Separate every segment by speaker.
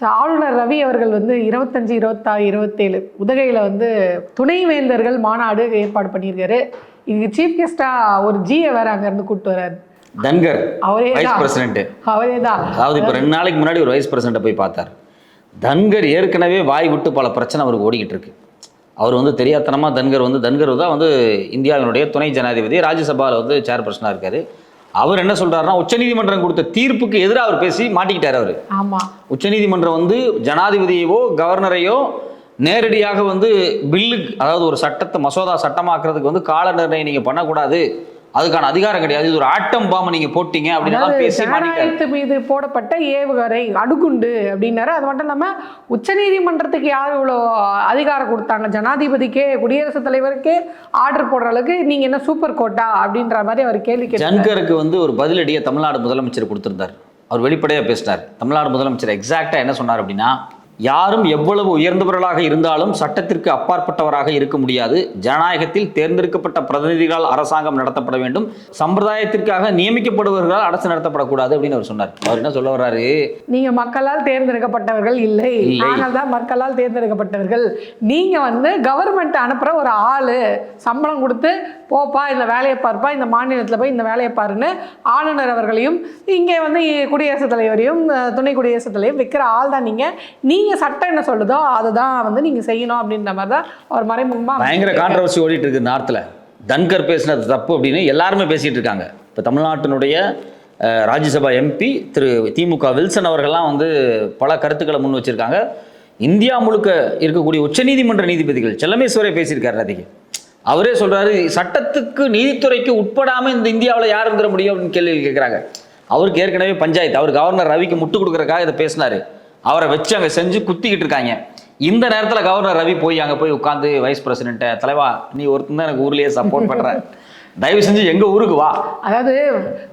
Speaker 1: So, ஆளுநர் ரவி அவர்கள் வந்து இருபத்தஞ்சு இருபத்தாறு இருபத்தேழு உதகையில் வந்து துணைவேந்தர்கள் மாநாடு ஏற்பாடு பண்ணியிருக்காரு. இதுக்கு சீஃப் கெஸ்டா ஒரு ஜியை வேற அங்கேருந்து கூப்பிட்டு வர்றாரு.
Speaker 2: தன்கர்
Speaker 1: அவரே
Speaker 2: வைஸ் பிரசிடென்ட்
Speaker 1: அவரே தான்.
Speaker 2: அதாவது இப்போ ரெண்டு நாளைக்கு முன்னாடி ஒரு வைஸ் பிரசிடென்ட்டை போய் பார்த்தார். தன்கர் ஏற்கனவே வாய் விட்டு பல பிரச்சனை அவருக்கு ஓடிக்கிட்டு இருக்கு. அவர் வந்து தெரியாத்தனமாக தன்கர் வந்து தன்கர் தான் வந்து இந்தியாவினுடைய துணை ஜனாதிபதி ராஜ்யசபாவில் வந்து சேர்பர்சனாக இருக்காரு. அவர் என்ன சொல்றாருன்னா உச்சநீதிமன்றம் கொடுத்த தீர்ப்புக்கு எதிராக அவர் பேசி மாட்டிக்கிட்டார் அவர்.
Speaker 1: ஆமா.
Speaker 2: உச்சநீதிமன்றம் வந்து ஜனாதிபதியவோ கவர்னரையோ நேரடியாக வந்து பில்லுக்கு அதாவது ஒரு சட்டத்தை மசோதா சட்டமாக்குறதுக்கு வந்து கால நிர்ணயம் நீங்க பண்ணக்கூடாது. அதுக்கான அதிகாரம் கிடையாது. இது ஒரு ஆட்டம் பாம்பு நீங்க போட்டீங்க அப்படின்னு பேசி
Speaker 1: ஜனநாயகத்து மீது போடப்பட்ட ஏவுகணை அடுகுண்டு அப்படின்னாரு. அது மட்டும் இல்லாம உச்சநீதிமன்றத்துக்கு யார் இவ்வளோ அதிகாரம் கொடுத்தாங்க? ஜனாதிபதிக்கே குடியரசுத் தலைவருக்கே ஆர்டர் போடுற அளவுக்கு நீங்க என்ன சூப்பர் கோட்டா அப்படின்ற மாதிரி அவர் கேள்வி
Speaker 2: ஜன்கருக்கு வந்து ஒரு பதிலடியை தமிழ்நாடு முதலமைச்சர் கொடுத்திருந்தார். அவர் வெளிப்படையாக பேசினார் தமிழ்நாடு முதலமைச்சர் எக்ஸாக்டாக என்ன சொன்னார் அப்படின்னா யாரும் எவ்வளவு உயர்ந்தவர்களாக இருந்தாலும் சட்டத்திற்கு அப்பாற்பட்டவராக இருக்க முடியாது. ஜனநாயகத்தில் தேர்ந்தெடுக்கப்பட்ட பிரதிநிதிகளால் அரசாங்கம் நடத்தப்பட வேண்டும். சம்பிரதாயத்திற்காக நியமிக்கப்படுபவர்களால் அரசு நடத்தப்படக்கூடாது அப்படின்னு அவர் சொன்னார். அவர் என்ன சொல்ல வர்றாரு?
Speaker 1: நீங்க மக்களால் தேர்ந்தெடுக்கப்பட்டவர்கள் இல்லை. நாங்கள் தான் மக்களால் தேர்ந்தெடுக்கப்பட்டவர்கள். நீங்க வந்து கவர்மெண்ட் அனுப்புற ஒரு ஆளு சம்பளம் கொடுத்து போப்பா இந்த வேலையை பார்ப்பா இந்த மாநிலத்தில் போய் இந்த வேலையை பாருன்னு ஆளுநர் அவர்களையும் இங்கே வந்து குடியரசுத் தலைவரையும் துணை குடியரசுத் தலைவரையும் வைக்கிற ஆள் தான் நீங்க நீங்க சட்டம் என்ன சொல்லுதோ அதை தான் வந்து நீங்க செய்யணும் அப்படின்ற மாதிரி தான் அவர் மறைமுகமாக
Speaker 2: பயங்கர கான்ட்ரவர்சி ஓடிட்டு இருக்கு நார்த்தில் தன்கர் பேசினது தப்பு அப்படின்னு எல்லாருமே பேசிட்டு இருக்காங்க. இப்போ தமிழ்நாட்டினுடைய ராஜ்யசபா எம்பி திரு திமுக வில்சன் அவர்கள்லாம் வந்து பல கருத்துக்களை முன் வச்சிருக்காங்க. இந்தியா முழுக்க இருக்கக்கூடிய உச்சநீதிமன்ற நீதிபதிகள் செல்லமேஸ்வரே பேசியிருக்காரு அதிக அவரே சொல்கிறாரு சட்டத்துக்கு நீதித்துறைக்கு உட்படாமல் இந்த இந்தியாவில் யார் இருந்துட முடியும் அப்படின்னு கேள்வி கேட்குறாங்க அவருக்கு ஏற்கனவே பஞ்சாயத்து அவர் கவர்னர் ரவிக்கு முட்டு கொடுக்குறக்காக இதை பேசினாரு. அவரை வச்சு அங்கே செஞ்சு குத்திக்கிட்டு இருக்காங்க. இந்த நேரத்தில் கவர்னர் ரவி போய் அங்கே போய் உட்காந்து வைஸ் பிரசிடென்ட்டை தலைவா நீ ஒருத்தன் தான் எனக்கு ஊர்லேயே சப்போர்ட் பண்ற. தயவு செஞ்சு எங்க ஊருக்கு வா.
Speaker 1: அதாவது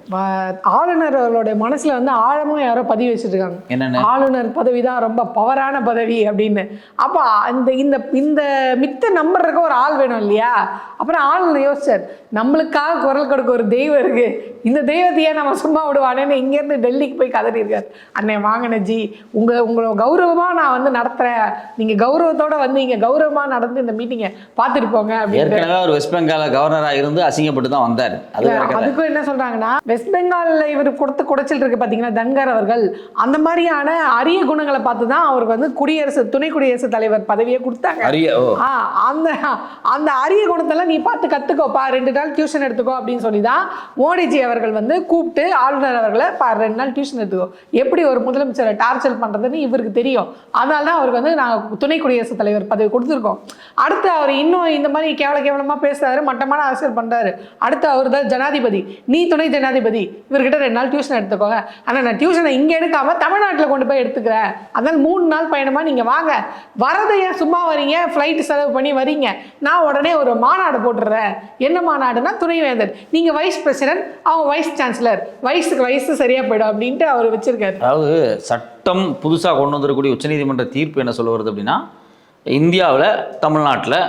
Speaker 1: வ- ஆளுநர் அவர்களுடைய மனசுல வந்து ஆழமா யாரோ பதிவு வச்சிருக்காங்க. ஆளுநர் பதவி தான் ரொம்ப பவரான பதவி அப்படின்னு. அப்போ அந்த இந்த இந்த மித்த நம்பர் இருக்க ஒரு ஆள் வேணும் இல்லையா? அப்புறம் ஆளுநர் யோசிச்சார் நம்மளுக்காக குரல் கொடுக்க ஒரு தெய்வம் இருக்கு. இந்த தெய்வத்தையே நம்ம சும்மா விடுவானேன்னு இங்கேருந்து டெல்லிக்கு போய் கதறி இருக்காரு அண்ணே வாங்கின ஜி உங்க உங்களை கௌரவமா நான் வந்து நடத்துறேன். நீங்க கௌரவத்தோட வந்து இங்க கௌரவமா நடந்து இந்த மீட்டிங்கை பார்த்துட்டு போங்க அப்படின்னு
Speaker 2: ஏற்கனவே அவர் வெஸ்ட் பெங்கால கவர்னராக இருந்து அசிங்கப்பட்டு தான் வந்தார்
Speaker 1: அதுக்கும் என்ன சொல்றாங்கன்னா வெஸ்ட் பெங்கால்ல இவர் கொடுத்த குடைச்சல் இருக்கு பாத்தீங்கன்னா தன்கர் அவர்கள். அந்த மாதிரியான அரிய குணங்களை பார்த்து தான் அவருக்கு வந்து குடியரசு துணை குடியரசுத் தலைவர் பதவியை கொடுத்தாங்க. அந்த அந்த அரிய குணத்தெல்லாம் நீ பார்த்து கத்துக்கோப்பா ரெண்டு நாள் டியூஷன் எடுத்துக்கோ அப்படின்னு சொல்லி தான் மோடிஜி அவர்கள் வந்து கூப்பிட்டு ஆளுநர் அவர்களை பா ரெண்டு நாள் டியூஷன் எடுத்துக்கோ. எப்படி ஒரு முதலமைச்சரை டார்ச்சர் பண்றதுன்னு இவருக்கு தெரியும். அதனால தான் அவருக்கு வந்து நாங்கள் துணை குடியரசுத் தலைவர் பதவி கொடுத்துருக்கோம். அடுத்து அவர் இன்னும் இந்த மாதிரி கேவல கேவலமா பேசுறாரு மட்டமான அரசியல் பண்றாரு. அடுத்து அவர் தான் ஜனாதிபதி. நீ துணை ஜனாதிபதி. இவர்கிட்ட ரெண்டு நாள் டியூஷன் எடுத்துக்கோங்க. ஆனால் நான் டியூஷனை இங்கே எடுக்காமல் தமிழ்நாட்டில் கொண்டு போய் எடுத்துக்கிறேன். அதனால் மூணு நாள் பயணமாக நீங்கள் வாங்க. வரதை ஏன் சும்மா வரீங்க? ஃப்ளைட் செலவு பண்ணி வரீங்க. நான் உடனே ஒரு மாநாடு போட்டுடுறேன். என்ன மாநாடுனா துணைவேந்தர். நீங்கள் வைஸ் பிரசிடென்ட் அவங்க வைஸ் சான்சலர் வயசுக்கு வயசு சரியாக போயிடும் அப்படின்ட்டு அவர் வச்சிருக்காரு.
Speaker 2: அதாவது சட்டம் புதுசாக கொண்டு வந்துடக்கூடிய உச்சநீதிமன்ற தீர்ப்பு என்ன சொல்ல வருது அப்படின்னா இந்தியாவில் தமிழ்நாட்டில்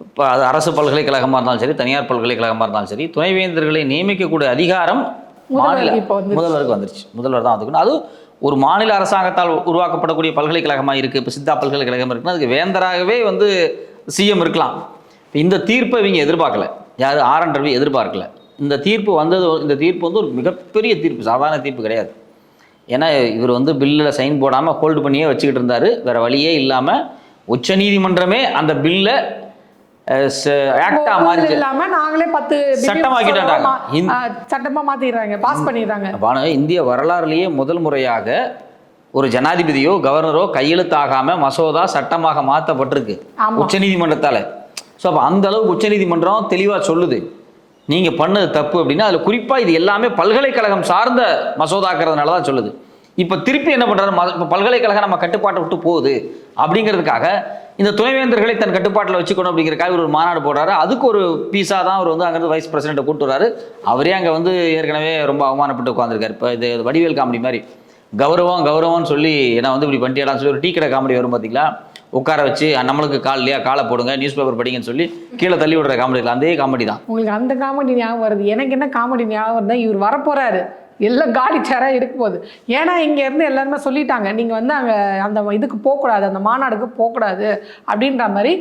Speaker 2: இப்போ அது அரசு பல்கலைக்கழகமாக இருந்தாலும் சரி தனியார் பல்கலைக்கழகமாக இருந்தாலும் சரி துணைவேந்தர்களை நியமிக்கக்கூடிய அதிகாரம் மாநில
Speaker 1: முதல்வருக்கு வந்துருச்சு.
Speaker 2: முதல்வர் தான் வந்துக்கணும் அது ஒரு மாநில அரசாங்கத்தால் உருவாக்கப்படக்கூடிய பல்கலைக்கழகமாக இருக்குது இப்போ சித்தா பல்கலைக்கழகம் இருக்குன்னா அதுக்கு வேந்தராகவே வந்து சிஎம் இருக்கலாம். இப்ப இந்த தீர்ப்பை இவங்க எதிர்பார்க்கல. யார்? ஆர். என். ரவி எதிர்பார்க்கல. இந்த தீர்ப்பு வந்தது இந்த தீர்ப்பு வந்து ஒரு மிகப்பெரிய தீர்ப்பு சாதாரண தீர்ப்பு கிடையாது. ஏன்னா இவர் வந்து பில்லில் சைன் போடாமல் ஹோல்டு பண்ணியே வச்சுக்கிட்டு இருந்தார். வேற வழியே இல்லாமல் உச்சநீதிமன்றமே அந்த பில்லை ஆக்டா மாறிச்சு.
Speaker 1: இல்லாம நாங்களே பத்து
Speaker 2: சட்டமாக்கிட்டாங்க.
Speaker 1: சட்டமா, மாத்திடுறாங்க. பாஸ் பண்ணிடுறாங்க.
Speaker 2: பானு இந்திய வரலாறுலேயே முதல் முறையாக ஒரு ஜனாதிபதியோ கவர்னரோ கையெழுத்தாகாம மசோதா சட்டமாக மாற்றப்பட்டிருக்கு. உச்சநீதிமன்றத்தால ஸோ அப்போ அந்த அளவுக்கு உச்சநீதிமன்றம் தெளிவாக சொல்லுது. நீங்க பண்ணது தப்பு அப்படின்னா அதுல குறிப்பா இது எல்லாமே பல்கலைக்கழகம் சார்ந்த மசோதாக்கிறதுனால தான் சொல்லுது. இப்போ திருப்பி என்ன பண்ணுறாரு மத இப்போ பல்கலைக்கழகம் நம்ம கட்டுப்பாட்டை விட்டு போகுது. அப்படிங்கிறதுக்காக இந்த துணைவேந்தர்களை தன் கட்டுப்பாட்டில் வச்சுக்கணும் அப்படிங்கிறக்காக இவர் ஒரு மாநாடு போடுறாரு. அதுக்கு ஒரு பீஸா தான் அவர் வந்து அங்கேருந்து வைஸ் பிரசிடென்ட்டை கூட்டு வராரு அவரே அங்கே வந்து ஏற்கனவே ரொம்ப அவமானப்பட்டு உட்காந்துருக்காரு இப்போ இது வடிவேல் காமெடி மாதிரி. கௌரவம் கௌரவம்னு சொல்லி என்ன வந்து இப்படி பண்ணியாடான்னு சொல்லி ஒரு டீ கடை காமெடி வரும் பார்த்தீங்களா உட்கார வச்சு நம்மளுக்கு கால் இல்லையா? காலை போடுங்க நியூஸ் பேப்பர் படிங்கன்னு சொல்லி கீழே தள்ளி விடுற காமெடி அதே காமெடி தான்
Speaker 1: உங்களுக்கு அந்த காமெடி ஞாபகம் வருது. எனக்கு என்ன காமெடி ஞாபகம் வருது இவர் வரப்போறாரு. எல்லாம் காலி சேராக இருக்க போகுது ஏன்னா இங்கேருந்து எல்லாருமே சொல்லிட்டாங்க நீங்கள் வந்து அங்கே அந்த இதுக்கு போகக்கூடாது அந்த மாநாடுக்கு போகக்கூடாது அப்படின்ற மாதிரி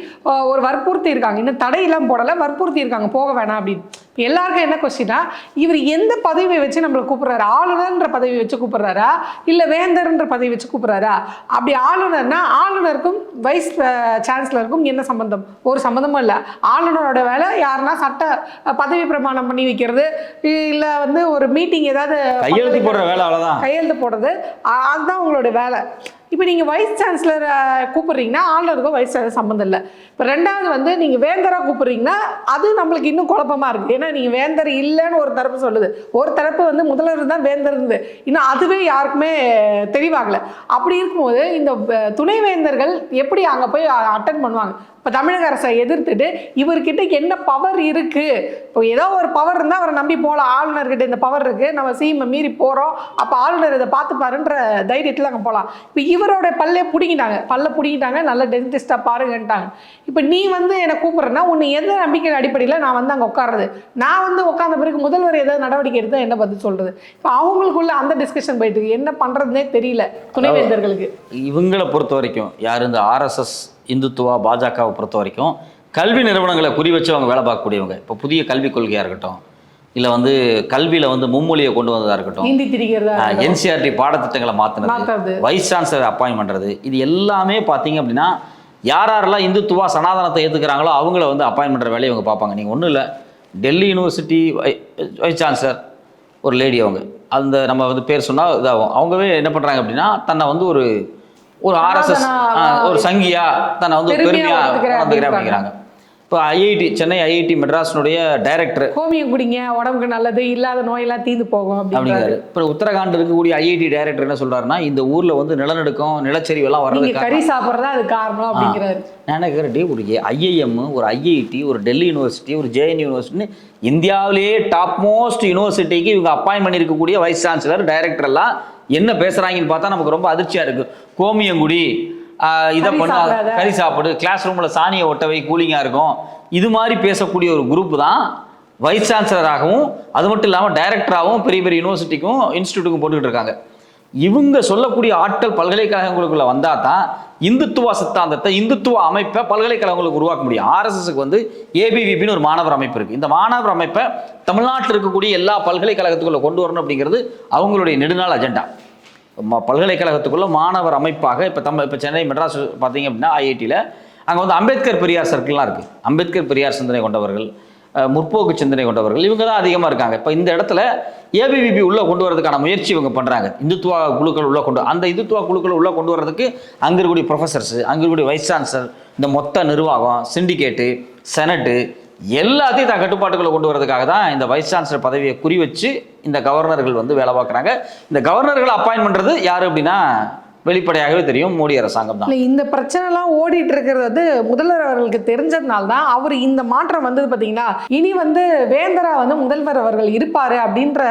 Speaker 1: ஒரு வற்புறுத்தி இருக்காங்க. இன்னும் தடையெல்லாம் போடலை வற்புறுத்தி இருக்காங்க போக வேணாம் அப்படின்னு. எல்லாருக்கும் என்ன கொஸ்டினா இவர் எந்த பதவியை வச்சு நம்மளை கூப்பிட்றாரு? ஆளுநர்ன்ற பதவி வச்சு கூப்பிட்றாரா? இல்லை வேந்தர்ன்ற பதவி வச்சு கூப்பிட்றாரா? அப்படி ஆளுநர்னா ஆளுநருக்கும் வைஸ் சான்சலருக்கும் என்ன சம்பந்தம்? ஒரு சம்மந்தமும் இல்லை. ஆளுநரோட வேலை யாருன்னா சட்ட பதவி பிரமாணம் பண்ணி வைக்கிறது இல்லை வந்து ஒரு மீட்டிங் ஏதாவது
Speaker 2: கையெழுத்து போடுற வேலை அவ்வளோதான்
Speaker 1: கையெழுத்து போடுறது அதுதான் உங்களோட வேலை. இப்போ நீங்கள் வைஸ் சான்ஸ்லரை கூப்பிட்றீங்கன்னா ஆளுநருக்கும் வைஸ் சான்சலர் சம்மந்தம் இல்லை. இப்போ ரெண்டாவது வந்து நீங்கள் வேந்தராக கூப்பிட்றீங்கன்னா அது நம்மளுக்கு இன்னும் குழப்பமாக இருக்குது ஏன்னா நீங்கள் வேந்தர் இல்லைன்னு ஒரு தரப்பு சொல்லுது. ஒரு தரப்பு வந்து முதல்வர் தான் வேந்தர் இருந்தது. இன்னும் அதுவே யாருக்குமே தெளிவாகல. அப்படி இருக்கும்போது இந்த துணை துணைவேந்தர்கள் எப்படி அங்கே போய் அட்டன் பண்ணுவாங்க? இப்போ தமிழக அரசை எதிர்த்துட்டு இவர்கிட்ட என்ன பவர் இருக்குது இப்போ ஏதோ ஒரு பவர் இருந்தால் அவரை நம்பி போகலாம் ஆளுநர்கிட்ட இந்த பவர் இருக்குது நம்ம சீமை மீறி போகிறோம் அப்போ ஆளுநர் இதை பார்த்துப்பாருன்ற தைரியத்தில் அங்கே போகலாம் இப்போ இவரோட பல்லே பிடிங்கிட்டாங்க. பல்ல பிடிங்கிட்டாங்க நல்ல டென்டிஸ்டாக பாருங்கன்ட்டாங்க. இப்போ நீ வந்து என்னை கூப்பிட்றேன்னா உன்னை எந்த நம்பிக்கை அடிப்படையில் நான் வந்து அங்கே உட்கார்றது? நான் வந்து உட்காந்த பிறகு முதல்வர் ஏதாவது நடவடிக்கை எடுத்தால் என்ன பதில் சொல்கிறது இப்போ அவங்களுக்குள்ள அந்த டிஸ்கஷன் போயிட்டு இருக்கு. என்ன பண்ணுறதுனே தெரியல துணைவேந்தர்களுக்கு.
Speaker 2: இவங்களை பொறுத்த வரைக்கும் யார் இந்த ஆர்எஸ்எஸ் இந்துத்துவா பாஜகவை பொறுத்த வரைக்கும் கல்வி நிறுவனங்களை குறி வச்சு அவங்க வேலை பார்க்கக்கூடியவங்க. இப்போ புதிய கல்விக் கொள்கையாக இருக்கட்டும் இல்லை வந்து கல்வியில் வந்து மும்மொழியை கொண்டு வந்ததாக இருக்கட்டும்.
Speaker 1: ஹிந்தி திரிக்கிறதா
Speaker 2: என்சிஆர்டி பாடத்திட்டங்களை
Speaker 1: மாத்துறது.
Speaker 2: மாற்றினது வைஸ் சான்சலர் அப்பாயின் பண்ணுறது இது எல்லாமே பார்த்தீங்க அப்படின்னா யார் யாரெல்லாம் இந்துத்துவா சனாதனத்தை ஏற்றுக்கிறாங்களோ அவங்கள வந்து அப்பாயின் பண்ணுற வேலையை இவங்க பார்ப்பாங்க. நீங்கள் ஒன்றும் இல்லை. டெல்லி யூனிவர்சிட்டி வைஸ் சான்சலர் ஒரு லேடி அவங்க. அந்த நம்ம வந்து பேர் சொன்னால் இதாகும். அவங்கவே என்ன பண்ணுறாங்க அப்படின்னா தன்னை வந்து ஒரு ஒரு ஆர்எஸ்எஸ் ஒரு சங்கியா தன்னை வந்து
Speaker 1: பெருமையா
Speaker 2: பெருமையாக
Speaker 1: அப்படின்றாங்க.
Speaker 2: அப்படிங்கிறாங்க. இப்போ ஐஐடி சென்னை ஐஐடி மெட்ராஸினுடைய டைரக்டர்.
Speaker 1: கோமியம் குடிங்க உடம்புக்கு நல்லது இல்லாத நோயெல்லாம் தீந்து போகும் அப்படிங்கிறாரு.
Speaker 2: இப்போ உத்தரகாண்ட் இருக்கக்கூடிய ஐஐடி டைரக்டர் என்ன சொல்றாருன்னா இந்த ஊர்ல வந்து நிலநடுக்கம் நிலச்சரிவு எல்லாம் வர்றதுக்கு
Speaker 1: கறி சாப்பிட்றதா அது காரணம் அப்படிங்கிறாரு.
Speaker 2: நான் டேய், ஒரு ஐஐஎம் ஒரு ஐஐடி ஒரு டெல்லி யூனிவர்சிட்டி ஒரு ஜேஎன் யூனிவர்சிட்டின்னு இந்தியாவிலேயே டாப் மோஸ்ட் யூனிவர்சிட்டிக்கு இவங்க அப்பாயின் பண்ணியிருக்கக்கூடிய வைஸ் சான்சலர் டைரக்டர் எல்லாம் என்ன பேசுறாங்கன்னு பார்த்தா நமக்கு ரொம்ப அதிர்ச்சியா இருக்கு. கோமியங்குடி இதை பண்ண. கறி சாப்பிடு. கிளாஸ் ரூம்ல சாணியை ஒட்ட வை கூலிங்கா இருக்கும். இது மாதிரி பேசக்கூடிய ஒரு குரூப் தான் வைஸ் சான்சலராகவும் அது மட்டும் இல்லாமல் டைரக்டராகவும் பெரிய பெரிய யூனிவர்சிட்டிக்கும் இன்ஸ்டியூட்டுக்கும் போட்டுக்கிட்டு இருக்காங்க. இவங்க சொல்லக்கூடிய ஆட்கள் பல்கலைக்கழகங்களுக்குள்ள வந்தால் தான் இந்துத்துவ சித்தாந்தத்தை இந்துத்துவ அமைப்பை பல்கலைக்கழகங்களுக்கு உருவாக்க முடியும். ஆர்எஸ்எஸ்க்கு வந்து ஏபிவிபின்னு ஒரு மாணவர் அமைப்பு இருக்குது இந்த மாணவர் அமைப்பை தமிழ்நாட்டில் இருக்கக்கூடிய எல்லா பல்கலைக்கழகத்துக்குள்ள கொண்டு வரணும் அப்படிங்கிறது அவங்களுடைய நெடுநாள் அஜெண்டா பல்கலைக்கழகத்துக்குள்ள மாணவர் அமைப்பாக இப்போ தம் இப்போ சென்னை மெட்ராஸ் பார்த்தீங்க அப்படின்னா ஐஐடியில் அங்கே வந்து அம்பேத்கர் பெரியார் சர்க்கிள்லாம் இருக்குது அம்பேத்கர் பெரியார் சிந்தனை கொண்டவர்கள் முற்போக்கு சிந்தனை கொண்டவர்கள் இவங்க தான் அதிகமாக இருக்காங்க. இப்போ இந்த இடத்துல ஏபிவிபி உள்ளே கொண்டு வரதுக்கான முயற்சி இவங்க பண்ணுறாங்க இந்துத்துவா குழுக்கள் உள்ளே கொண்டு அந்த இந்துத்துவா குழுக்கள் உள்ளே கொண்டு வரதுக்கு அங்கே இருக்கக்கூடிய ப்ரொஃபஸர்ஸ் அங்கே இருக்கக்கூடிய வைஸ் சான்சலர் இந்த மொத்த நிர்வாகம் சிண்டிகேட்டு செனட்டு எல்லாத்தையும் தான் கட்டுப்பாட்டுக்குள்ளே கொண்டு வரதுக்காக தான் இந்த வைஸ் சான்சலர் பதவியை குறி வச்சு இந்த கவர்னர்கள் வந்து வேலை பார்க்குறாங்க. இந்த கவர்னர்களை அப்பாயின் பண்ணுறது யார் அப்படின்னா வெளிப்படையாகவே தெரியும் மோடி அரசாங்கம் தான்.
Speaker 1: இந்த பிரச்சனைலாம் ஓடிட்டு இருக்கிறது வந்து முதல்வர் அவர்களுக்கு தெரிஞ்சதுனால தான் அவர் இந்த மாற்றம் வந்தது பார்த்தீங்கன்னா இனி வந்து வேந்தரா வந்து முதல்வர் அவர்கள் இருப்பாரு அப்படின்ற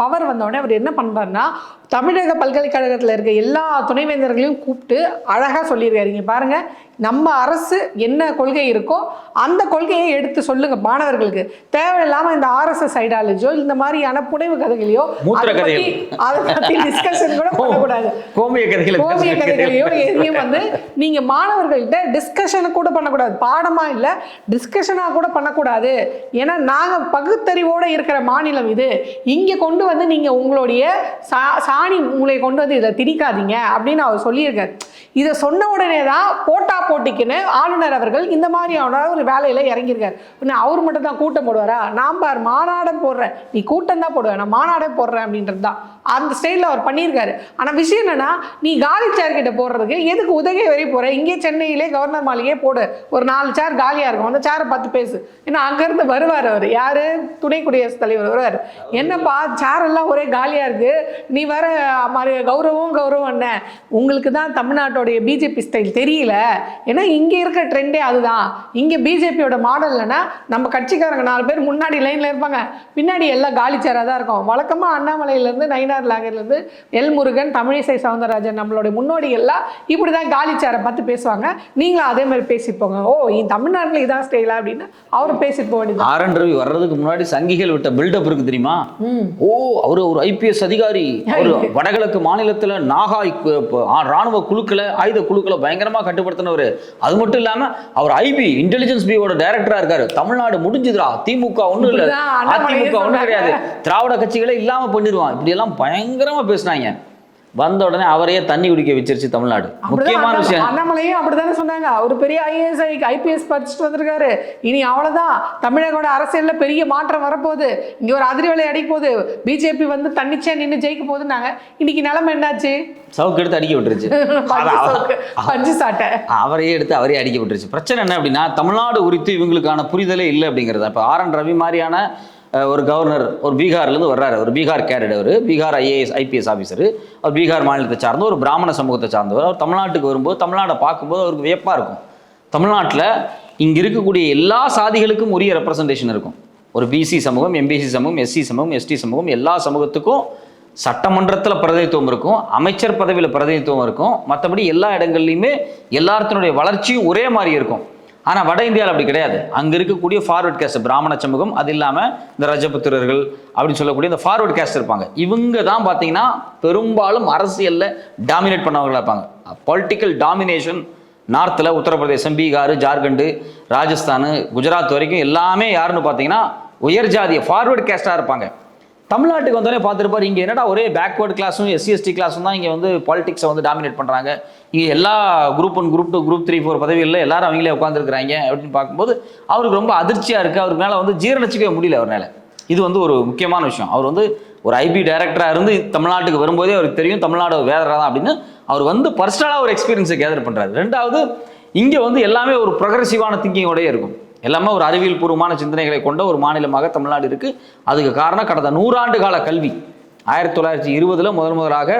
Speaker 1: பவர் வந்தோடனே அவர் என்ன பண்ணுறாருன்னா தமிழக பல்கலைக்கழகத்தில் இருக்க எல்லா துணைவேந்தர்களையும் கூப்பிட்டு அழகாக சொல்லியிருக்காரு. இங்கே பாருங்கள் நம்ம அரசு என்ன கொள்கை இருக்கோ அந்த கொள்கையை எடுத்து சொல்லுங்க மாணவர்களுக்கு. தேவையில்லாம இந்த ஆர்எஸ்எஸ் ஐடியாலஜியோ இந்த மாதிரியான புனைவு கதைகளையோ அதை பத்தி
Speaker 2: கதைகள்.
Speaker 1: அதை பத்தி டிஸ்கஷன் கூட பண்ணக்கூடாது.
Speaker 2: கோமிய கதைகளை
Speaker 1: கோமிய கதைகளையோ எதையும் வந்து நீங்க மாணவர்கள்ட்ட டிஸ்கஷனை கூட பண்ணக்கூடாது. பாடமா இல்ல டிஸ்கஷனா கூட பண்ணக்கூடாது. ஏன்னா நாங்க பகுத்தறிவோட இருக்கிற மாநிலம் இது. இங்க கொண்டு வந்து நீங்க உங்களுடைய சா சாணி மூளையை கொண்டு வந்து இதை திணிக்காதீங்க அப்படின்னு அவர் சொல்லியிருக்காரு. இதை சொன்ன உடனே தான் போட்டா போட்டிக்குன்னு ஆளுநர் அவர்கள் இந்த மாதிரியான ஒரு வேலையில் இறங்கியிருக்காரு. பின்ன அவர் மட்டும் தான் கூட்டம் போடுவாரா? நான் பார் மாநாடம் போடுறேன். நீ கூட்டம் தான் போடுவேன் நான் மாநாடே போடுறேன் அப்படின்றது தான் அந்த ஸ்டைலில் அவர் பண்ணியிருக்காரு. ஆனால் விஷயம் என்னென்னா நீ காலி சேர் கிட்ட போடுறதுக்கு எதுக்கு உதகை வரை போகிற இங்கே சென்னையிலே கவர்னர் மாளிகையே போடு. ஒரு நாலு சேர் காலியாக இருக்கும். அந்த சேரை பார்த்து பேசு. ஏன்னா அங்கேருந்து வருவார் அவர். யார்? துணை குடியரசுத் தலைவர் வருவார். என்னப்பா சேர் எல்லாம் ஒரே காலியாக இருக்குது நீ வர மாதிரி கௌரவம் கௌரவம் என்ன? உங்களுக்கு தான் தமிழ்நாட்டோடைய பிஜேபி ஸ்டைல் தெரியல. ஏன்னா இங்கே இருக்க ட்ரெண்டே அதுதான். இங்கே பிஜேபியோட மாடல் என்னன்னா நம்ம கட்சிக்காரங்க நாலு பேர் முன்னாடி லைனில் இருப்பாங்க. பின்னாடி எல்லாம் காலி சேராக தான் இருக்கும். வழக்கமாக அண்ணாமலையிலேருந்து நைனா நயினார் லாங்கர்லேருந்து எல் முருகன் தமிழிசை சவுந்தரராஜன் நம்மளுடைய முன்னோடிகள்லாம் இப்படி தான் காலி சேரை பார்த்து பேசுவாங்க. நீங்களும் அதே மாதிரி பேசிட்டு போங்க. ஓ இந்த தமிழ்நாட்டில் இதான் ஸ்டைலா அப்படின்னு அவரும் பேசிட்டு போக வேண்டியது
Speaker 2: ஆர் என் ரவி வர்றதுக்கு முன்னாடி சங்கிகள் விட்ட பில்டப் இருக்கு தெரியுமா? ஓ அவர் ஒரு ஐபிஎஸ் அதிகாரி. அவர் வடகிழக்கு மாநிலத்துல நாகாய் ராணுவ குழுக்களை ஆயுத குழுக்களை பயங்கரமா கட்டுப்படுத்தினவர். அது மட்டும் இல்லாம அவர் ஐபி இன்டெலிஜென்ஸ் பியோட டைரக்டரா இருக்காரு. தமிழ்நாடு முடிஞ்சுதுடா. திமுக ஒண்ணும் இல்ல. அதிமுக
Speaker 1: சொன்னாங்க.
Speaker 2: கிடையாது. திராவிட கட்சிகளே இல்லாம பண்ணிடுவான் இப்படி எல்லாம் பயங்கரமா பேசுனாங்க. வந்த உடனே அவரையே தண்ணி குடிக்க வச்சிருச்சு தமிழ்நாடு. முக்கியமான விஷயம்.
Speaker 1: அண்ணாமலையும் அப்படித்தானே சொன்னாங்க. அவர் பெரிய ஐஏஎஸ் ஐபிஎஸ் படிச்சுட்டு வந்திருக்காரு. இனி அவ்வளவுதான். தமிழகோட அரசியல்ல பெரிய மாற்றம் வரப்போகுது. இங்க ஒரு அதிரி வேலை அடிக்க போகுது. பிஜேபி வந்து தன்னிச்சையா நின்று ஜெயிக்க போகுதுன்னாங்க. இன்னைக்கு நிலைமை என்னாச்சு?
Speaker 2: சவுக்கு எடுத்து அடிக்க விட்டுருச்சு.
Speaker 1: பஞ்சு சாட்டை.
Speaker 2: அவரையே எடுத்து அவரே அடிக்க விட்டுருச்சு. பிரச்சனை என்ன அப்படின்னா தமிழ்நாடு குறித்து இவங்களுக்கான புரிதலே இல்லை அப்படிங்கிறது. இப்போ ஆர் என் ரவி மாதிரியான ஒரு கவர்னர் ஒரு பீகார்லேருந்து வர்றாரு. ஒரு பீகார் கேடட் அவர். பீகார் ஐஏஎஸ் ஐபிஎஸ் ஆஃபீஸர் அவர் பீகார் மாநிலத்தை சார்ந்த ஒரு பிராமண சமூகத்தை சார்ந்தவர். அவர் தமிழ்நாட்டுக்கு வரும்போது தமிழ்நாட்டை பார்க்கும்போது அவருக்கு வியப்பாக இருக்கும். தமிழ்நாட்டில் இங்கே இருக்கக்கூடிய எல்லா சாதிகளுக்கும் உரிய ரெப்ரசன்டேஷன் இருக்கும். ஒரு பிசி சமூகம் எம்பிசி சமூகம் எஸ்சி சமூகம் எஸ்டி சமூகம் எல்லா சமூகத்துக்கும் சட்டமன்றத்தில் பிரதிநிதித்துவம் இருக்கும். அமைச்சர் பதவியில் பிரதிநிதித்துவம் இருக்கும். மற்றபடி எல்லா இடங்கள்லையுமே எல்லாத்தினுடைய வளர்ச்சியும் ஒரே மாதிரி இருக்கும். ஆனால் வட இந்தியாவில் அப்படி கிடையாது. அங்கே இருக்கக்கூடிய ஃபார்வர்ட் கேஸ்ட் பிராமண சமூகம் அது இல்லாமல் இந்த ரஜபுத்திரர்கள் அப்படின்னு சொல்லக்கூடிய இந்த ஃபார்வர்ட் கேஸ்ட் இருப்பாங்க. இவங்க தான் பார்த்தீங்கன்னா பெரும்பாலும் அரசியலில் டாமினேட் பண்ணவர்களாக இருப்பாங்க. பொலிட்டிக்கல் டாமினேஷன் நார்த்தில் உத்தரப்பிரதேசம் பீகார் ஜார்க்கண்டு ராஜஸ்தான் குஜராத் வரைக்கும் எல்லாமே யாருன்னு பார்த்தீங்கன்னா உயர்ஜாதிய ஃபார்வர்ட் கேஸ்டாக இருப்பாங்க. தமிழ்நாட்டுக்கு வந்தோடனே பார்த்துருப்பாரு இங்கே என்னடா ஒரே பேக்வேர்டு கிளாஸும் எஸ்சி எஸ்டி கிளாஸும் தான் இங்கே வந்து பாலிடிக்ஸை வந்து டாமினேட் பண்ணுறாங்க இங்கே எல்லா group one group two group three four பதவிகளில் எல்லாரும் அவங்களே உட்காந்துருக்குறாங்க அப்படின்னு பார்க்கும்போது அவருக்கு ரொம்ப அதிர்ச்சியாக இருக்குது அவருக்கு மேலே வந்து ஜீரணிச்சிக்கவே முடியல அவர்னால இது வந்து ஒரு முக்கியமான விஷயம். அவர் வந்து ஒரு ஐபி டைரக்டராக இருந்து தமிழ்நாட்டுக்கு வரும்போதே அவருக்கு தெரியும் தமிழ்நாடு வேதரா தான் அப்படின்னு. அவர் வந்து பர்சனலாக ஒரு எக்ஸ்பீரியன்ஸை கேதர் பண்ணுறாரு ரெண்டாவது இங்கே வந்து எல்லாமே ஒரு ப்ரொக்ரெசிவான திங்கிங்கோடய இருக்கும். எல்லாமே ஒரு அறிவியல் பூர்வமான சிந்தனைகளை கொண்ட ஒரு மாநிலமாக தமிழ்நாடு இருக்குது அதுக்கு காரணம் கடந்த நூறாண்டு கால கல்வி. ஆயிரத்தி தொள்ளாயிரத்தி இருபதில் முதன் முதலாக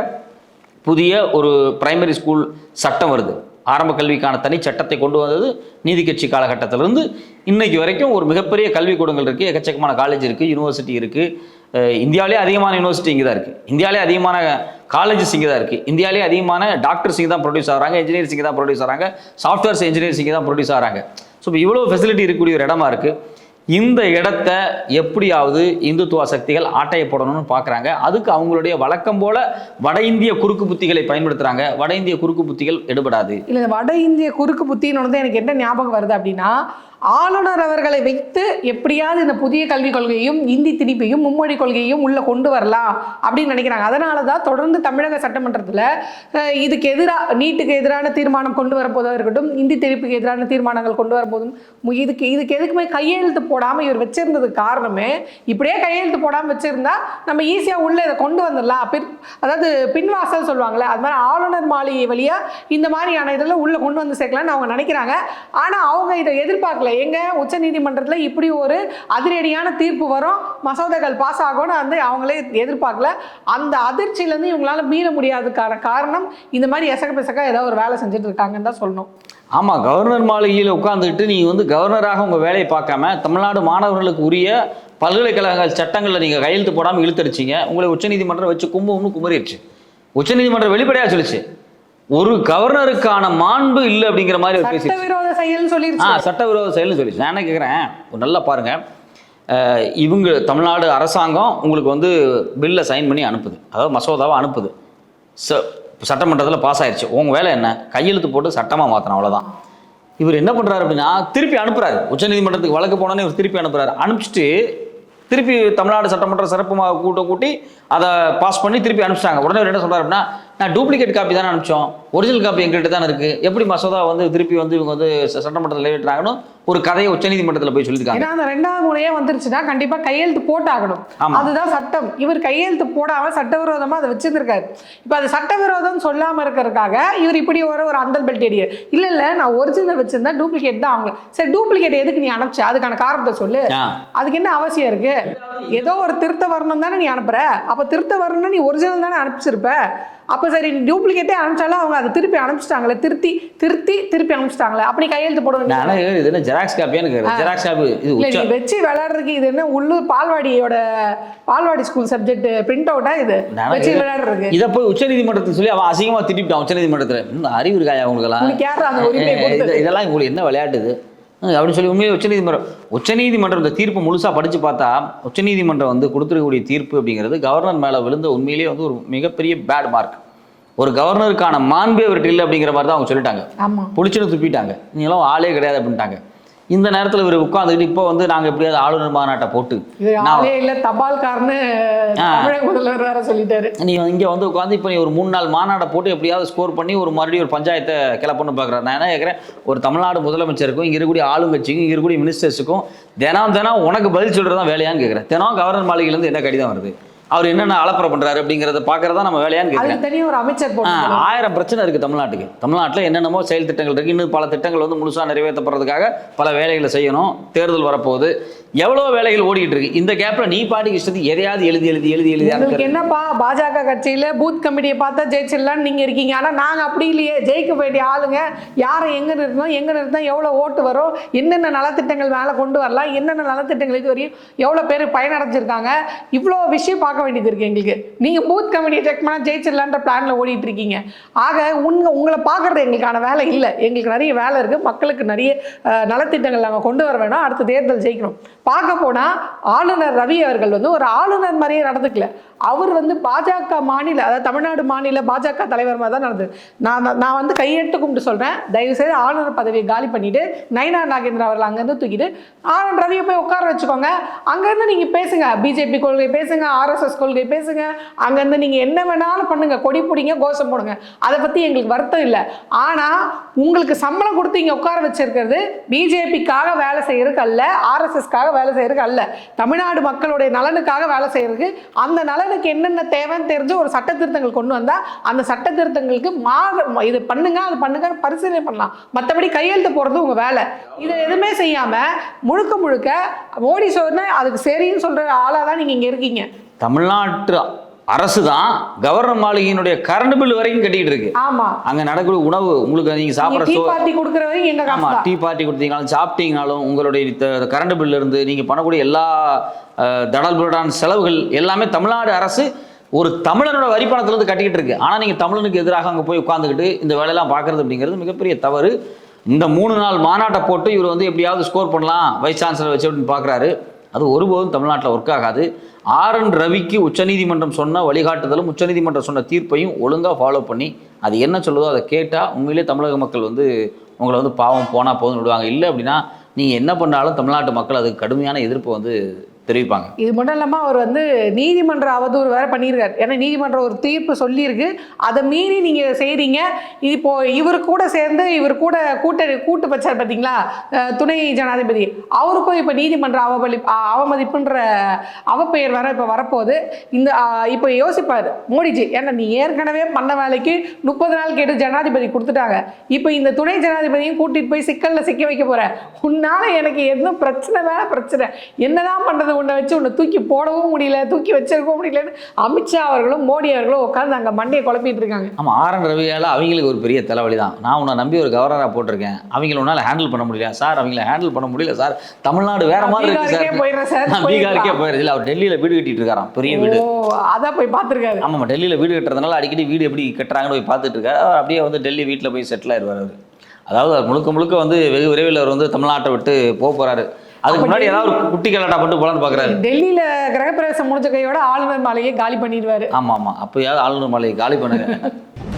Speaker 2: புதிய ஒரு பிரைமரி ஸ்கூல் சட்டம் வருது. ஆரம்ப கல்விக்கான தனி சட்டத்தை கொண்டு வந்தது நீதி கட்சி காலகட்டத்திலிருந்து. இன்னைக்கு வரைக்கும் ஒரு மிகப்பெரிய கல்விக்கூடங்கள் இருக்குது எக்கச்சக்கமான காலேஜ் இருக்குது யூனிவர்சிட்டி இருக்குது இந்தியாவிலே அதிகமான யூனிவர்சிட்டி இங்கே தான் இருக்குது இந்தியாவிலே அதிகமான காலேஜஸ் இங்கே தான் இருக்குது இந்தியாவிலே அதிகமான டாக்டர்ஸ் இங்கே தான் ப்ரொடியூஸ் ஆகிறாங்க இன்ஜினியர்ஸ் இங்கே தான் ப்ரொடியூஸ் ஆகிறாங்க சாஃப்ட்வேர்ஸ் இன்ஜினியர்ஸ் இங்கே தான் ப்ரொடியூஸ் ஆகிறாங்க. ஸோ இப்போ இவ்வளோ ஃபெசிலிட்டி இருக்கக்கூடிய ஒரு இடமா இருக்குது இந்த இடத்த எப்படியாவது இந்துத்துவ சக்திகள் ஆட்டைய போடணும்னு பார்க்குறாங்க அதுக்கு அவங்களுடைய வழக்கம் போல வட இந்திய குறுக்கு புத்திகளை பயன்படுத்துகிறாங்க வட இந்திய குறுக்கு புத்திகள் எடுபடாது.
Speaker 1: இல்லை வட இந்திய குறுக்கு புத்தின்னு வந்து எனக்கு என்ன ஞாபகம் வருது அப்படின்னா ஆளுநர் அவர்களை வைத்து எப்படியாவது இந்த புதிய கல்விக் கொள்கையும் இந்தி திணிப்பையும் மும்மொழி கொள்கையும் உள்ளே கொண்டு வரலாம் அப்படின்னு நினைக்கிறாங்க. அதனால தான் தொடர்ந்து தமிழக சட்டமன்றத்தில் இதுக்கு எதிராக நீட்டுக்கு எதிரான தீர்மானம் கொண்டு வரப்போதாக இருக்கட்டும் இந்தி திணிப்புக்கு எதிரான தீர்மானங்கள் கொண்டு வரப்போதும் இதுக்கு இதுக்கு எதுக்குமே கையெழுத்து போடாமல் இவர் வச்சிருந்ததுக்கு காரணமே இப்படியே கையெழுத்து போடாமல் வச்சிருந்தா நம்ம ஈஸியாக உள்ளே இதை கொண்டு வந்துடலாம். பின் அதாவது பின்வாசல் சொல்லுவாங்கல்ல அது மாதிரி ஆளுநர் மாளிகை வழியாக இந்த மாதிரியான இதெல்லாம் உள்ளே கொண்டு வந்து சேர்க்கலாம்னு அவங்க நினைக்கிறாங்க. ஆனால் அவங்க இதை எதிர்பார்க்கல. எங்க உச்ச நீதிமன்றத்துல இப்படி ஒரு அதிரடியான தீர்ப்பு வரும்? மசோதாக்கள் பாஸ் ஆகும்னு வந்து அவங்களே எதிர்பார்க்கல. அந்த அதிர்ச்சியில இருந்து இவங்களால மீள முடியாதுக்கான காரணம் இந்த மாதிரி எசக பெசக்கா ஏதாவது ஒரு வேலை செஞ்சுட்டு இருக்காங்கன்னு தான் சொல்லணும்.
Speaker 2: ஆமாம் கவர்னர் மாளிகையில் உட்காந்துக்கிட்டு நீங்கள் வந்து கவர்னராக உங்கள் வேலையை பார்க்காம தமிழ்நாடு மாணவர்களுக்கு உரிய பல்கலைக்கழக சட்டங்களில் நீங்கள் கையெழுத்து போடாமல் இழுத்தடிச்சிங்க. உங்களை உச்சநீதிமன்றம் வச்சு கும்பும்னு குமரிடுச்சு உச்சநீதிமன்றம் வெளிப்படையாக சொல்லிச்சு. ஒரு கவர்னருக்கான மாண்பு இல்லை அப்படிங்கிற மாதிரி பேசி
Speaker 1: சட்டவிரோத செயல்னு
Speaker 2: ஆ
Speaker 1: சொல்லிருச்சு
Speaker 2: சட்டவிரோத செயல்னு சொல்லி நான் என்ன கேட்குறேன் நல்லா பாருங்க. இவங்க தமிழ்நாடு அரசாங்கம் உங்களுக்கு வந்து பில்லை சைன் பண்ணி அனுப்புது. அதாவது மசோதாவை அனுப்புது. ச சட்டமன்றத்தில் பாஸ் ஆயிடுச்சு உங்கள் வேலை என்ன? கையெழுத்து போட்டு சட்டமாக மாற்றணும் அவ்வளோதான் இவர் என்ன பண்ணுறாரு அப்படின்னா திருப்பி அனுப்புறாரு. உச்சநீதிமன்றத்துக்கு வழக்கு போனோன்னே இவர் திருப்பி அனுப்புறாரு. அனுப்பிச்சிட்டு திருப்பி தமிழ்நாடு சட்டமன்ற சிறப்பு கூட்டம் கூட்டி அதை பாஸ் பண்ணி திருப்பி அனுப்பிச்சிட்டாங்க. உடனே என்ன சொல்றாரு அப்படின்னா நான் டூப்ளிகேட் காப்பி தானே அனுப்பிச்சோம். ஒரிஜினல் காப்பி எங்கள்கிட்ட தானே இருக்கு. எப்படி மசோதா வந்து திருப்பி வந்து இவங்க வந்து சட்டமன்றத்தில் நிறைவேற்றாங்கன்னு ஒரு கதையை உச்சநீதிமன்றத்தில் போய் சொல்லியிருக்காங்க.
Speaker 1: ஏன்னா அந்த ரெண்டாவது முறையே வந்துருச்சுன்னா கண்டிப்பா கையெழுத்து போட்டாகணும். அதுதான் சட்டம். இவர் கையெழுத்து போடாம சட்டவிரோதமா அதை வச்சிருந்திருக்காரு. இப்ப அது சட்டவிரோதம் சொல்லாம இருக்கிறதுக்காக இவர் இப்படி ஒரு ஒரு அந்தல் பெல்ட் எடியர் இல்ல இல்ல நான் ஒரிஜினல் வச்சிருந்தா டூப்ளிகேட் தான் அவங்க. சரி டூப்ளிகேட் எதுக்கு நீ அனுப்பிச்ச? அதுக்கான காரணத்தை சொல்லு. அதுக்கு என்ன அவசியம் இருக்கு? ஏதோ ஒரு திருத்த வரணும் தானே நீ அனுப்புற. அப்ப திருத்த வரணும்னா நீ ஒரிஜினல் தானே அனுப்பிச்சிருப்ப. அப்போ சரி டூப்ளிகேட்டே அனுப்பிச்சாலும் அவங்க அதை திருப்பி அனுப்பிச்சிட்டாங்களே. திருத்தி திருத்தி திருப்பி அனுப்பிச்சிட்டாங்களே. அப்படி கையெழுத்து போட வேண்டியது
Speaker 2: நான் இது என்ன ஜெராக்ஸ் காப்பியான்னு ஜெராக்ஸ் காப்பி இது
Speaker 1: இல்ல வச்சு விளையாடுறதுக்கு இது என்ன உள்ளூர் பால்வாடியோட பால்வாடி ஸ்கூல் சப்ஜெக்ட் பிரிண்ட் அவுட்டா இது? வச்சு விளையாடுறதுக்கு?
Speaker 2: இதை போய் உச்சநீதிமன்றத்தை சொல்லி அவன் அசிங்கமா திட்டிவிட்டான் உச்சநீதிமன்றத்தில் இன்னும் அறிவு இருக்காயா அவங்களுக்கெல்லாம் இதெல்லாம் உங்களுக்கு என்ன விளையாட்டு இது? அஹ் அப்படின்னு சொல்லி உண்மையிலே உச்சநீதிமன்றம் உச்சநீதிமன்றம் இந்த தீர்ப்பு முழுசாக படித்து பார்த்தா உச்சநீதிமன்றம் வந்து கொடுத்துருக்கக்கூடிய தீர்ப்பு அப்படிங்கிறது கவர்னர் மேலே விழுந்த உண்மையிலேயே வந்து ஒரு மிகப்பெரிய பேட் மார்க் ஒரு கவர்னருக்கான மாண்பே அவர்கிட்ட இல்லை அப்படிங்கிற மாதிரி தான் அவங்க சொல்லிட்டாங்க. புளிச்சுன்னு துப்பிட்டாங்க. நீங்களாம் ஆளே கிடையாது அப்படின்ட்டாங்க. இந்த நேரத்தில் இவர் உட்காந்துக்கிட்டு இப்போ வந்து நாங்கள் எப்படியாவது ஆளுநர் மாநாட்டை போட்டு
Speaker 1: இல்ல தபால்காரன்னு முதல்வர் வேற சொல்லிட்டாரு.
Speaker 2: நீ இங்கே வந்து உட்காந்து இப்போ நீ ஒரு மூணு நாள் மாநாடை போட்டு எப்படியாவது ஸ்கோர் பண்ணி ஒரு மறுபடியும் ஒரு பஞ்சாயத்தை கிளப்பணும்னு பார்க்குறேன் நான் என்ன கேட்குறேன் ஒரு தமிழ்நாடு முதலமைச்சருக்கும் இங்கே இருக்கக்கூடிய ஆளுங்கட்சிக்கும் இங்கே இருக்கக்கூடிய மினிஸ்டர்ஸுக்கும் தினம் தினம் உனக்கு பதில் சொல்கிறது தான் வேலையான்னு கேட்குறேன் தினம் கவர்னர் மாளிகையிலேருந்து என்ன கடிதம் வருது? அவர் என்னென்ன அலப்பறை பண்ணுறாரு அப்படிங்கிறத பார்க்குறதா நம்ம வேலையான்னு கேட்குறேன்
Speaker 1: ஒரு அமைச்சர்
Speaker 2: ஆயிரம் பிரச்சனை இருக்குது தமிழ்நாட்டுக்கு. தமிழ்நாட்டில் என்னென்னமோ செயல் திட்டங்கள் இருக்குது இன்னும் பல திட்டங்கள் வந்து முழுசாக நிறைவேற்றப்படுறதுக்காக பல வேலைகளை செய்யணும். தேர்தல் வரப்போகுது. எவ்வளோ வேலைகள் ஓடிக்கிட்டு இருக்கு. இந்த கேப்பில் நீ பாட்டுக்கு இஷ்டத்துக்கு எதையாவது எழுதி எழுதி எழுதி எழுதி.
Speaker 1: என்னப்பா? பாஜக கட்சியில பூத் கமிட்டியை பார்த்தா ஜெயிச்சிடலாம்னு நீங்க இருக்கீங்க. ஆனா நாங்க அப்படி இல்லையே. ஜெயிக்க வேண்டிய ஆளுங்க யாரை எங்க நிறுத்தணும்? எங்க நிறுத்தம் எவ்வளவு ஓட்டு வரும்? என்னென்ன நலத்திட்டங்கள் மேல கொண்டு வரலாம்? என்னென்ன நலத்திட்டங்கள் இது வரையும் எவ்வளவு பேர் பயனடைஞ்சிருக்காங்க? இவ்வளோ விஷயம் பார்க்க வேண்டியது இருக்கு எங்களுக்கு. நீங்க பூத் கமிட்டியை செக் பண்ணால் ஜெயிச்சிடலான்ற பிளானில் ஓடிட்டு இருக்கீங்க. ஆக உங்க உங்களை பார்க்கறது எங்களுக்கான வேலை இல்லை. எங்களுக்கு நிறைய வேலை இருக்கு. மக்களுக்கு நிறைய நலத்திட்டங்கள் நாங்கள் கொண்டு வர வேணாம். அடுத்த தேர்தல் ஜெயிக்கணும். பார்க்க போனால் ஆளுநர் ரவி அவர்கள் வந்து ஒரு ஆளுநர் மாதிரியே நடந்துக்கல. அவர் வந்து பாஜக மாநில அதாவது தமிழ்நாடு மாநில பாஜக தலைவர் மாதிரி தான் நடந்தது. நான் நான் வந்து கையெடுத்து கும்பிட்டு சொல்கிறேன் தயவு செய்து ஆளுநர் பதவியை காலி பண்ணிவிட்டு நயினா நாகேந்திரா அவர்கள் அங்கேருந்து தூக்கிட்டு ஆனந்த் ரவியை போய் உட்கார வச்சுக்கோங்க. அங்கேருந்து நீங்கள் பேசுங்க பிஜேபி கொள்கை பேசுங்க ஆர்எஸ்எஸ் கொள்கை பேசுங்க. அங்கேருந்து நீங்கள் என்ன வேணாலும் பண்ணுங்கள் கொடி பிடிங்க கோஷம் போடுங்க. அதை பற்றி எங்களுக்கு வருத்தம் இல்லை. ஆனால் உங்களுக்கு சம்பளம் கொடுத்து இங்கே உட்கார வச்சிருக்கிறது பிஜேபிக்காக வேலை செய்யறதுக்கு அல்ல ஆர்எஸ்எஸ்க்காக வேலை செய்யறதுக்கு அல்ல. தமிழ்நாடு மக்களுடைய நலனுக்காக வேலை செய்யறதுக்கு அந்த நலனுக்கு என்னென்ன தேவைன்னு தெரிஞ்சு ஒரு சட்ட திருத்தங்கள் கொண்டு வந்தா அந்த சட்ட திருத்தங்களுக்கு மாறு இது பண்ணுங்க அது பண்ணுங்க பரிசீலனை பண்ணலாம். மற்றபடி கையெழுத்து போறது உங்க வேலை. இதை எதுவுமே செய்யாம முழுக்க முழுக்க மோடி சொன்ன அதுக்கு சரின்னு சொல்ற ஆளாதான் நீங்க இங்க இருக்கீங்க.
Speaker 2: தமிழ்நாட்டு அரசு தான் கவர்னர் மாளிகையினுடைய கரண்ட் பில் வரைக்கும் கட்டிக்கிட்டு இருக்கு.
Speaker 1: ஆமா.
Speaker 2: அங்க நடக்கக்கூடிய உணவு உங்களுக்கு நீங்க சாப்பிட்ற
Speaker 1: டீ பார்ட்டி கொடுக்குற வரைக்கும் எங்க
Speaker 2: ஆமா. டீ பார்ட்டி கொடுத்தீங்கனாலும் சாப்பிட்டீங்கனாலும் உங்களுடைய கரண்ட் பில்ல இருந்து நீங்க பண்ணக்கூடிய எல்லா அஹ், தடல்புடான செலவுகள் எல்லாமே தமிழ்நாடு அரசு ஒரு தமிழனோட வரி பணத்துல இருந்து கட்டிக்கிட்டு இருக்கு. ஆனா நீங்க தமிழனுக்கு எதிராக அங்க போய் உட்காந்துக்கிட்டு இந்த வேலையெல்லாம் பார்க்கறது அப்படிங்கிறது மிகப்பெரிய தவறு. இந்த மூணு நாள் மாநாட்டை போட்டு இவர் வந்து எப்படியாவது ஸ்கோர் பண்ணலாம் வைஸ் சான்சலர் வச்சு அப்படின்னு பார்க்குறாரு அது ஒருபோதும் தமிழ்நாட்டில் ஒர்க் ஆகாது. ஆர் என் ரவிக்கு உச்சநீதிமன்றம் சொன்ன வழிகாட்டுதலும் உச்சநீதிமன்றம் சொன்ன தீர்ப்பையும் ஒழுங்காக ஃபாலோ பண்ணி அது என்ன சொல்லுதோ அதை கேட்டால் உண்மையிலே தமிழக மக்கள் வந்து உங்களை வந்து பாவம் போனால் போதும்னு விடுவாங்க. இல்லை அப்படின்னா நீங்கள் என்ன பண்ணாலும் தமிழ்நாட்டு மக்கள் அதுக்கு கடுமையான எதிர்ப்பு வந்து தெரிவிப்பாங்க.
Speaker 1: இது மட்டும் இல்லாமல் அவர் வந்து நீதிமன்ற அவதூறு வேற பண்ணியிருக்காரு ஏன்னா நீதிமன்றம் ஒரு தீர்ப்பு சொல்லியிருக்கு. அதை மீறி நீங்கள் செய்கிறீங்க இப்போ இவர் கூட சேர்ந்து இவர் கூட கூட்ட கூட்டு வச்சார் பார்த்தீங்களா? துணை ஜனாதிபதி. அவருக்கும் இப்போ நீதிமன்ற அவபலி அவமதிப்புன்ற அவப்பெயர் வேற இப்போ வரப்போகுது. இந்த இப்போ யோசிப்பார். மோடிஜி ஏன்னா நீ ஏற்கனவே பண்ண வேலைக்கு முப்பது நாள் கேட்டு ஜனாதிபதி கொடுத்துட்டாங்க. இப்போ இந்த துணை ஜனாதிபதியும் கூட்டிட்டு போய் சிக்கலில் சிக்க வைக்க போகிறேன் உன்னால் எனக்கு எதுவும் பிரச்சனை வேலை பிரச்சனை. என்னதான் பண்ணுறது பண்றது உன்னை வச்சு உன்னை தூக்கி போடவும் முடியல தூக்கி வச்சிருக்கவும் முடியலன்னு அமித்ஷா அவர்களும் மோடி அவர்களும் உட்காந்து அங்க மண்டையை குழப்பிட்டு இருக்காங்க.
Speaker 2: ஆமாம் ஆர் என் ரவியால் அவங்களுக்கு ஒரு பெரிய தலைவலி தான். நான் உன்னை நம்பி ஒரு கவர்னராக போட்டிருக்கேன். அவங்கள உன்னால் ஹேண்டில் பண்ண முடியல. சார் அவங்கள ஹேண்டில் பண்ண முடியல சார். தமிழ்நாடு வேற மாதிரி இருக்கு சார்.
Speaker 1: போயிடுறேன்
Speaker 2: நான் பீகாருக்கே போயிருச்சு இல்லை அவர் டெல்லியில் வீடு கட்டிட்டு இருக்காராம் பெரிய வீடு.
Speaker 1: அதான் போய் பார்த்துருக்காரு.
Speaker 2: ஆமாம் டெல்லியில் வீடு கட்டுறதுனால அடிக்கடி வீடு எப்படி கட்டுறாங்கன்னு போய் பார்த்துட்டு இருக்காரு. அப்படியே வந்து டெல்லி வீட்டில் போய் செட்டில் ஆயிடுவார் அவர் அதாவது அவர் முழுக்க முழுக்க வந்து வெகு விரைவில் அவர் வந்து தமிழ்நாட்டை விட்டு போக போறாரு. அதுக்கு முன்னாடி ஏதாவது ஒரு குட்டி கலாட்டா பண்ணிட்டு போலான்னு பார்க்குறாரு
Speaker 1: டெல்லியில கிரகப்பிரவேசம் முடிஞ்ச கையோட ஆளுநர் மாலையை காலி பண்ணிடுவாரு.
Speaker 2: ஆமாம் ஆமாம் அப்போயாவது ஆளுநர் மாளிகை காலி பண்ணுங்க.